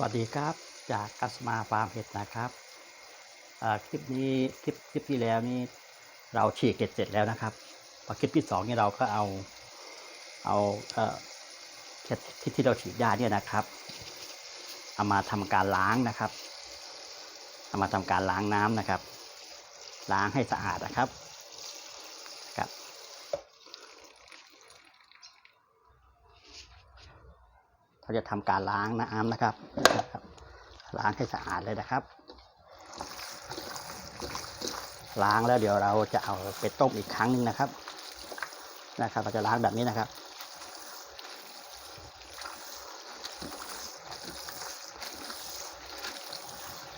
สวัสดีครับจากกัสมาฟาร์มเห็ดนะครับคลิปนี้คลิปคลิปที่แล้วนี่เราฉีกเห็ดเสร็จแล้วนะครับพอคลิปที่สองนี่เราก็เอาเอาเห็ดที่ที่เราฉีดยาเนี่ยนะครับเอามาทำการล้างนะครับเอามาทำการล้างน้ำนะครับ ล้างให้สะอาดนะครับ เราจะทำการล้างน้ำนะครับนะครับ ล้างให้สะอาดเลยนะครับ ล้างแล้วเดี๋ยวเราจะเอาไปต้มอีกครั้งหนึงนะครับ นะครับ เราจะล้างแบบนี้นะครับ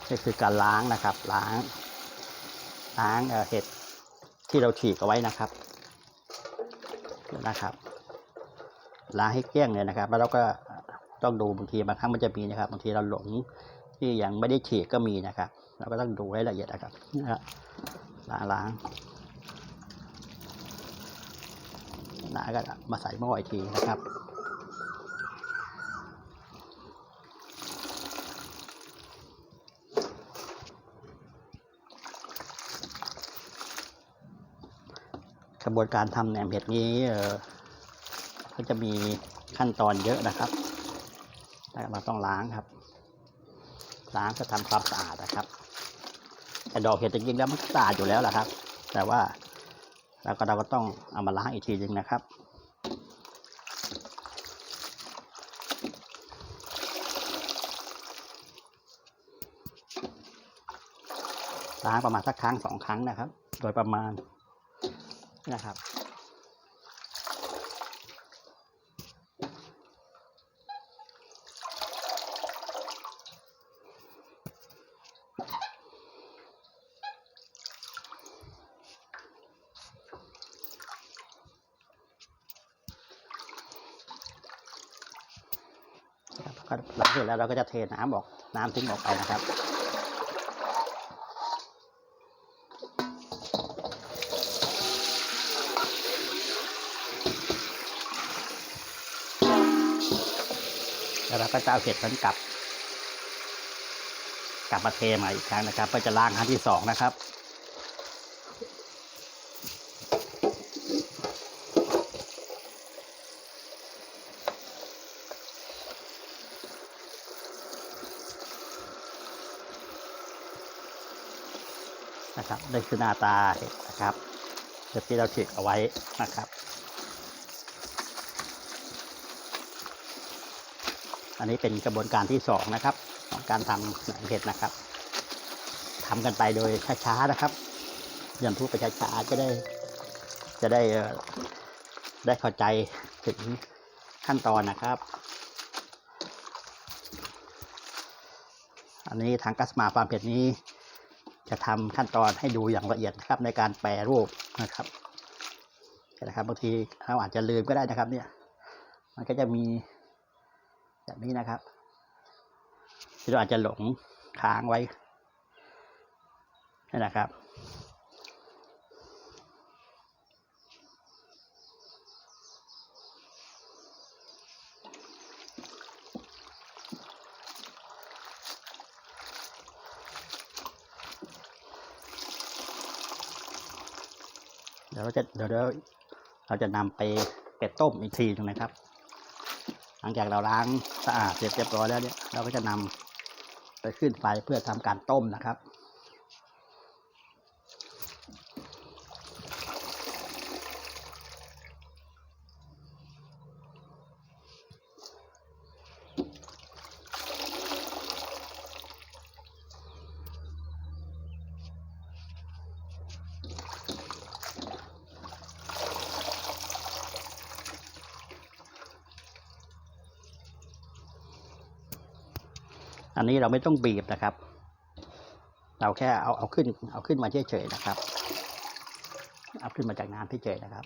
นี่คือการล้างนะครับ ล้างล้างเอ่อเห็ดที่เราฉีกเอาไว้นะครับนะครับล้างให้เกลี้ยงเลยนะครับ แล้วเราก็ ต้องดูบางทีบางครั้งมันจะมีนะครับบางทีเราหลงที่ยังไม่ได้ฉีกก็มีนะครับเราก็ต้องดูให้ละเอียดนะครับนะฮะล้างล้างหนาก็มาใส่หม้ออีกทีนะครับกระบวนการทำแหนมเห็ดนี้เออก็จะมีขั้นตอนเยอะนะครับ แต่เราต้องล้างครับ ล้างเพื่อทำความสะอาดนะครับแต่ดอกเห็ดจริงๆแล้วมันสะอาดอยู่แล้วแหละครับ แต่ว่าเราก็เราก็ต้องเอามาล้างอีกทีหนึ่งนะครับ ล้างประมาณสักครั้งสองครั้งนะครับ โดยประมาณนะครับ หลังเสร็จแล้วเราก็จะเทน้ำออกน้ำทิ้งออกไปนะครับแล้วเราก็จะเอาเห็ดนั้นกลับ กลับมาเทใหม่อีกครั้งนะครับเพื่อจะล้างครั้งที่สองนะครับ นะครับนี่คือหน้าตาเห็ดนะครับเห็ดที่เราฉีกเอาไว้นะครับ อันนี้เป็นกระบวนการที่สองนะครับ ของการทำหนมเห็ดนะครับทำกันไปโดยช้าๆนะครับเรียนรู้ไปช้าๆจะได้จะได้ได้เข้าใจถึงขั้นตอนนะครับ อันนี้ทางกัสมาฟาร์มเห็ดนี้ จะทำขั้นตอนให้ดูอย่างละเอียดนะครับในการแปรรูปนะครับนะครับบางทีเราอาจจะลืมก็ได้นะครับ เนี่ย มันก็จะมีแบบนี้นะครับที่เราอาจจะหลงค้างไว้นี่นะครับ เดี๋ยวเราจะเดี๋ยวเราเราจะนำไปเป็ดต้มอีกทีหนึงนะครับ หลังจากเราล้างสะอาดเสร็จเรียบร้อยแล้วเนี่ยเราก็จะนำไปขึ้นไฟเพื่อทำการต้มนะครับ อันนี้เราไม่ต้องบีบนะครับ เราแค่เอาเอาขึ้นเอาขึ้นมาเฉยๆนะครับ เอาขึ้นมาจากน้ำเฉยๆนะครับ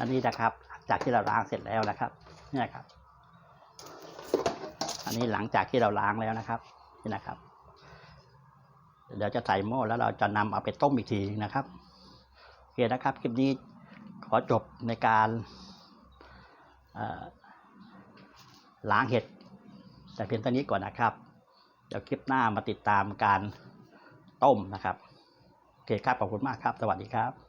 อันนี้นะครับ จากที่เราล้างเสร็จแล้วนะครับเนี่ยครับ อันนี้หลังจากที่เราล้างแล้วนะครับนี่นะครับ เดี๋ยวจะใส่หม้อแล้วเราจะนำเอาไปต้มอีกทีนะครับโอเคนะครับคลิปนี้ขอจบในการล้างเห็ดแต่เพียงเท่านี้ก่อนนะครับ เดี๋ยวคลิปหน้ามาติดตามการต้มนะครับ โอเคครับ ขอบคุณมากครับ สวัสดีครับ